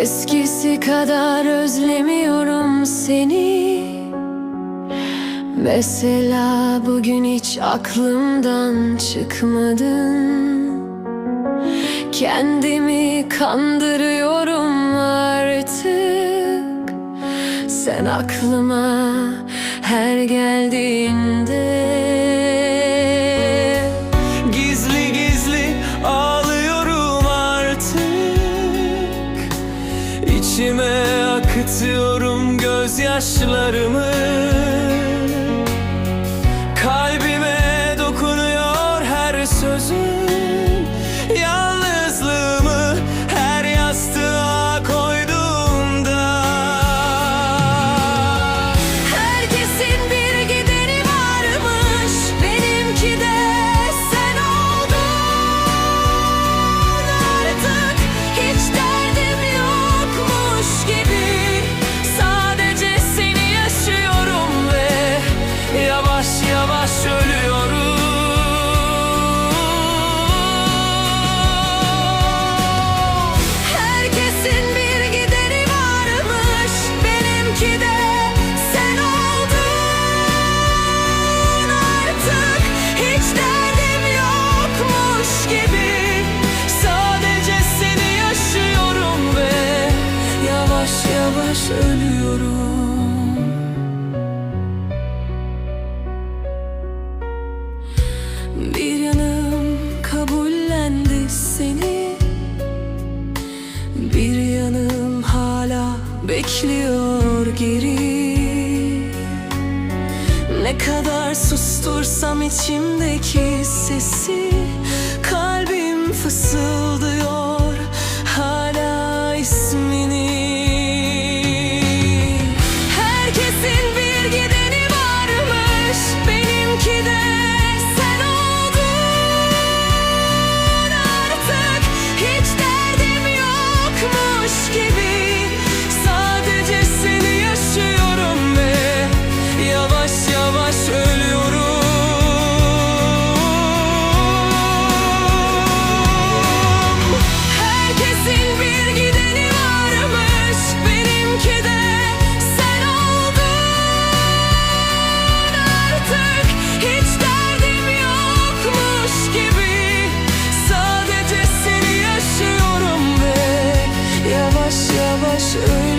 Eskisi kadar özlemiyorum seni. Mesela bugün hiç aklımdan çıkmadın. Kendimi kandırıyorum artık. Sen aklıma her geldiğinde İçime akıtıyorum gözyaşlarımı ölüyorum Herkesin bir gideri varmış. Benimki de sen oldun. Artık hiç derdim yokmuş gibi. Sadece seni yaşıyorum ve Yavaş yavaş ölüyorum Bir yanım kabullendi seni. Bir yanım hala bekliyor geri. Ne kadar sustursam içimdeki soon